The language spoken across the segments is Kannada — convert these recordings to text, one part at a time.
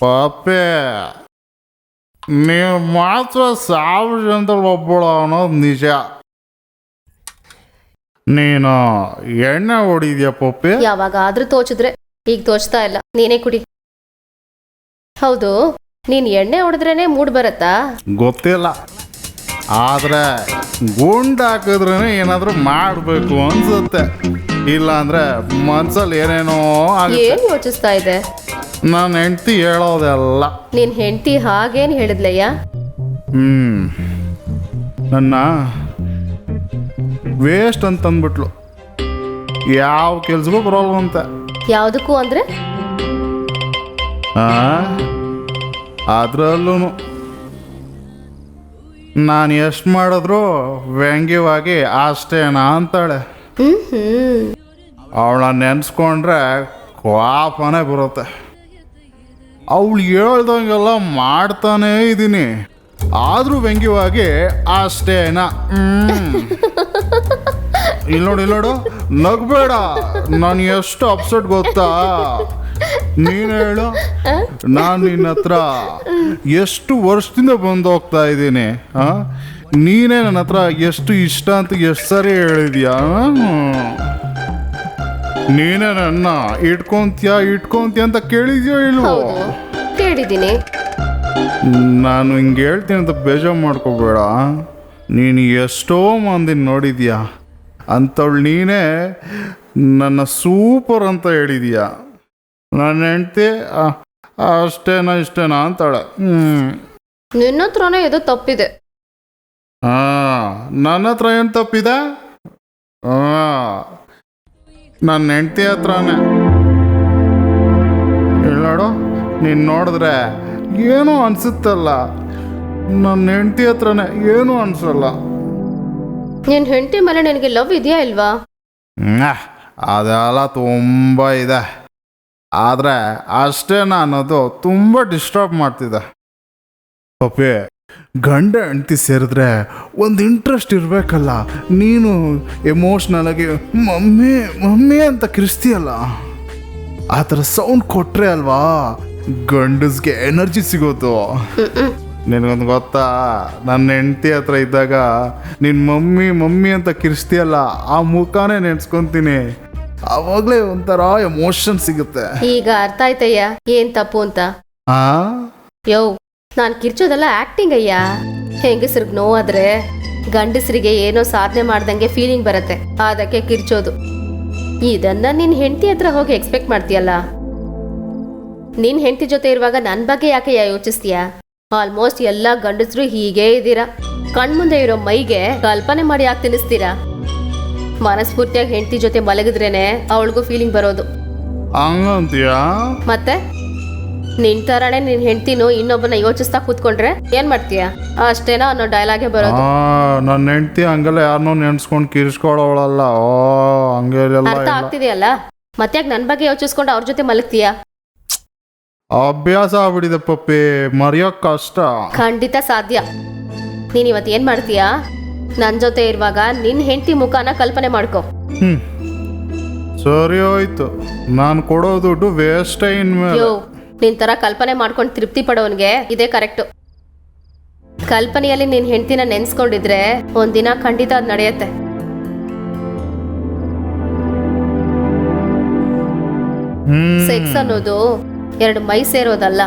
ಪಾಪೆ. ನೀವು ಮಾತ್ರ ಸಾವಿರ ಜನದಲ್ಲಿ ಒಬ್ಬಳು ಅನ್ನೋದು ನಿಜ. ನೀನು ಎಣ್ಣೆ ಹೊಡಿದ್ಯಾ ಪಪ್ಪೆ? ಯಾವಾಗ ಆದ್ರೂ ತೋಚಿದ್ರೆ ಈಗ ತೋಚ್ತಾ ಇಲ್ಲ. ನೀನೇ ಕುಡಿ. ಹೌದು ನೀನ್ ಎಣ್ಣೆ ಹೊಡೆದ್ರೇನೆ ಮೂಡ್ ಬರತ್ತಾ? ಗೊತ್ತಿಲ್ಲ. ಆದ್ರೆ ಗುಂಡು ಹಾಕಿದ್ರೇ ಏನಾದರೂ ಮಾಡಬೇಕು ಅನ್ಸುತ್ತೆ. ಇಲ್ಲ ಅಂದ್ರೆ ಮನ್ಸಲ್ಲಿ ಏನೇನೋ ಆಗುತ್ತೆ. ಏನ್ ಯೋಚಿಸ್ತಾ ಇದೆ? ನನ್ನ ಹೆಂಡತಿ ಹೇಳೋದೆಲ್ಲ. ನೀನ್ ಹೆಂಡತಿ ಹಾಗೇನ್ ಹೇಳಿದ್ಲಯ್ಯ? ಹ್ಮ್. ನನ್ನ ವೇಸ್ಟ್ ಅಂತ ಅಂದ್ಬಿಟ್ಲು ಯಾವ ಕೆಲ್ಸಕ್ಕೂ ಅಂತ. ಯಾವ್ದಕ್ಕೂ ಅಂದ್ರೆ? ಅದರಲ್ಲೂ ನಾನು ಎಷ್ಟು ಮಾಡಿದ್ರು ವ್ಯಂಗ್ಯವಾಗಿ ಅಷ್ಟೇನಾ ಅಂತಾಳೆ. ಅವಳ ನೆನೆಸ್ಕೊಂಡ್ರೆ ಕ್ವಾಪನೇ ಬರುತ್ತೆ. ಅವಳು ಹೇಳ್ದಂಗೆಲ್ಲ ಮಾಡ್ತಾನೇ ಇದ್ದೀನಿ. ಆದರೂ ವ್ಯಂಗ್ಯವಾಗಿ ಅಷ್ಟೇನಾ ಇಲ್ಲ ನೋಡು ಇಲ್ಲಿ ನೋಡು. ನಗಬೇಡ. ನಾನು ಎಷ್ಟು ಅಪ್ಸೆಟ್ ಗೊತ್ತಾ? ನೀನು ಹೇಳು. ನಾನು ನಿನ್ನ ಹತ್ರ ಎಷ್ಟು ವರ್ಷದಿಂದ ಬಂದು ಹೋಗ್ತಾ ಇದ್ದೀನಿ ಹಾಂ ನೀನೇ ನನ್ನ ಹತ್ರ ಎಷ್ಟು ಇಷ್ಟ ಅಂತ ಎಷ್ಟು ಸರಿ ಹೇಳಿದ್ಯಾ ನೀನೇ ನನ್ನ ಇಟ್ಕೊಂತೀಯ ಇಟ್ಕೊಂತೀಯ ಅಂತ ಕೇಳಿದ್ಯೋ ಇಲ್ವೋ? ಹೌದು ಕೇಳಿದ್ದೀನಿ. ನಾನು ಹಿಂಗೆ ಹೇಳ್ತೀನಿ ಅಂತ ಬೇಜಾರು ಮಾಡ್ಕೋಬೇಡ. ನೀನು ಎಷ್ಟೋ ಮಂದಿ ನೋಡಿದ್ಯಾ ಅಂಥವಳು ನೀನೇ ನನ್ನ ಸೂಪರ್ ಅಂತ ಹೇಳಿದೀಯ. ನನ್ನ ಹೆಂಡ್ತಿ ಆ, ಅಷ್ಟೇನಾ ಇಷ್ಟೇನಾ ಅಂತಾಳೆ. ಹ್ಞೂ ನಿನ್ನ ಹತ್ರನೇ ಇದು ತಪ್ಪಿದೆ. ಹಾಂ ನನ್ನ ಹತ್ರ ಏನು ತಪ್ಪಿದೆ? ಹಾಂ ನನ್ನ ಹೆಂಡತಿ ಹತ್ರನೇ. ಹೇಳೋಡು? ನೀನು ನೋಡಿದ್ರೆ ಏನೂ ಅನ್ಸುತ್ತಲ್ಲ. ನನ್ನ ಹೆಂಡತಿ ಹತ್ರನೇ ಏನೂ ಅನ್ಸಲ್ಲ. ನಿನ್ನ ಹೆಂಡತಿ ಮೇಲೆ ನಿನಗೆ ಲವ್ ಇದೆಯಾ ಇಲ್ವಾ? ಅದೆಲ್ಲ ತುಂಬ ಇದೆ. ಆದರೆ ನಾನು ಅನ್ನೋದು ತುಂಬ ಡಿಸ್ಟರ್ಬ್ ಮಾಡ್ತಿದ್ದೆ ಪಪ್ಪಿ ಗಂಡ ಹೆಂಡ್ತಿ ಸೇರಿದ್ರೆ ಒಂದು ಇಂಟ್ರೆಸ್ಟ್ ಇರಬೇಕಲ್ಲ. ನೀನು ಎಮೋಷ್ನಲ್ ಆಗಿ ಮಮ್ಮಿ ಮಮ್ಮಿ ಅಂತ ಕಿರಿಸ್ತೀಯಲ್ಲ? ಆ ಥರ ಸೌಂಡ್ ಕೊಟ್ರೆ ಅಲ್ವಾ? ಗಂಡಸ್ಗೆ ಎನರ್ಜಿ ಸಿಗೋದು. ನಿನಗೊಂದು ಗೊತ್ತಾ? ನನ್ನ ಹೆಂಡತಿ ಹತ್ರ ಇದ್ದಾಗ ನಿನ್ನ ಮಮ್ಮಿ ಮಮ್ಮಿ ಅಂತ ಕಿರಿಸ್ತೀಯಲ್ಲ? ಆ ಮುಖಾನೇ ನೆನ್ಸ್ಕೊಂತೀನಿ. ಆವಾಗಲೇ ಒಂಥರ ಎಮೋಷನ್ ಸಿಗುತ್ತೆ. ಈಗ ಅರ್ಥ ಆಯ್ತಯ್ಯ? ಏನ್ ತಪ್ಪು ಅಂತ? ಆ? ಯೋ ನಾನ್ ಕಿರ್ಚೋದೆಲ್ಲ ಆಕ್ಟಿಂಗ್ ಅಯ್ಯ. ಹೆಂಗಸ್ರಿಗೆ ನೋವಾದ್ರೆ ಗಂಡಸರಿಗೆ ಏನೋ ಸಾಧನೆ ಮಾಡ್ದಂಗೆ ಫೀಲಿಂಗ್ ಬರುತ್ತೆ. ಅದಕ್ಕೆ ಕಿರ್ಚೋದು. ಇದನ್ನ ನಿನ್ನ ಹೆಂಡತಿ ಹತ್ರ ಹೋಗಿ ಎಕ್ಸ್ಪೆಕ್ಟ್ ಮಾಡ್ತೀಯಲ್ಲ? ನಿನ್ನ ಹೆಂಡತಿ ಜೊತೆ ಇರುವಾಗ ನನ್ನ ಬಗ್ಗೆ ಯಾಕೆ ಯೋಚಿಸ್ತೀಯ? ಆಲ್ಮೋಸ್ಟ್ ಎಲ್ಲಾ ಗಂಡಸರು ಹೀಗೇ ಇದ್ದೀರಾ? ಕಣ್ಮುಂದೆ ಇರೋ ಮೈಗೆ ಕಲ್ಪನೆ ಮಾಡಿ ಯಾಕೆ ತಿನ್ನಿಸ್ತೀರಾ? ಮನಸ್ಫೂರ್ತಿಯಾಗಿ ಹೆಂಡತಿ ಜೊತೆ ಮಲಗಿದ್ರೇನೆ ಅವಳಿಗೂ ಫೀಲಿಂಗ್ ಬರೋದು. ಹಂಗಂತೀಯಾ? ಮತ್ತೆ? ನಿನ್ ತರಾನೇ ನಿನ್ ಹೆಂಡ್ತಿನು ಇನ್ನೊಬ್ಬನ ಯೋಚಿಸ್ತಾ ಕೂತ್ಕೊಂಡ್ರೆ ಏನ್ ಮಾಡ್ತೀಯ? ಅಷ್ಟೇನಾ ಅನ್ನೋ ಡೈಲಾಗೆ ಬರೋದು? ನನ್ನ ಹೆಂಡತಿ ಹಂಗೆಲ್ಲ ಯಾರನ್ನೋ ನೆನ್ಸ್ಕೊಂಡು ಕಿರಿಸ್ಕೊಳ್ಳೋಳಲ್ಲ ಓ ಹಂಗೆ ಅರ್ಥ ಆಗ್ತಿದೆಯಲ್ಲ? ಯಾಕೆ ನನ್ ಬಗ್ಗೆ ಯೋಚಿಸ್ಕೊಂಡು ಅವ್ರ ಜೊತೆ ಮಲಗ್ತೀಯ? ಅಭ್ಯಾಸ ಆಗ್ಬಿಡಿದೆ ಪಪ್ಪಿ. ಮರೆಯೋಕ್ ಕಷ್ಟ. ಖಂಡಿತ ಸಾಧ್ಯ. ನೀನ್ ಇವತ್ತು ಏನ್ ಮಾಡ್ತೀಯಾ? ನನ್ ಜೊತೆ ಇರುವಾಗ ನಿನ್ ಹೆಂಡತಿ ಮುಖಾನ ಕಲ್ಪನೆ ಮಾಡ್ಕೋ. ಹ್ಮ್. ಸರಿ ಹೋಯ್ತು. ನಾನು ಕೊಡೋ ದುಡ್ಡು ವೇಸ್ಟ್ ಇನ್ಮೇಲೆ. ಯೋ ನಿನ್ ತರ ಕಲ್ಪನೆ ಮಾಡ್ಕೊಂಡು ತೃಪ್ತಿ ಪಡೋನ್ಗೆ ಇದೇ ಕರೆಕ್ಟ್. ಕಲ್ಪನೆಯಲ್ಲಿ ನಿನ್ ಹೆಂಡತಿನ ನೆನ್ಸ್ಕೊಂಡಿದ್ರೆ ಒಂದಿನ ಖಂಡಿತ ಅದ್ ನಡೆಯತ್ತೆ. ಸೆಕ್ಸ್ ಅನ್ನೋದು ಎರಡು ಮೈ ಸೇರೋದಲ್ಲ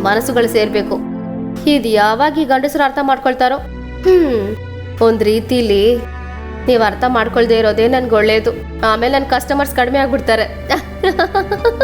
ಮನಸ್ಸುಗಳು ಸೇರ್ಬೇಕು. ಇದು ಯಾವಾಗ ಈ ಗಂಡಸರು ಅರ್ಥ ಮಾಡ್ಕೊಳ್ತಾರೋ? ಹ್ಮ್. ಒಂದ್ ರೀತಿಲಿ ನೀವ್ ಅರ್ಥ ಮಾಡ್ಕೊಳ್ದೇ ಇರೋದೇ ನನ್ಗೆ ಒಳ್ಳೇದು. ಆಮೇಲೆ ನನ್ನ ಕಸ್ಟಮರ್ಸ್ ಕಡಿಮೆ ಆಗ್ಬಿಡ್ತಾರೆ.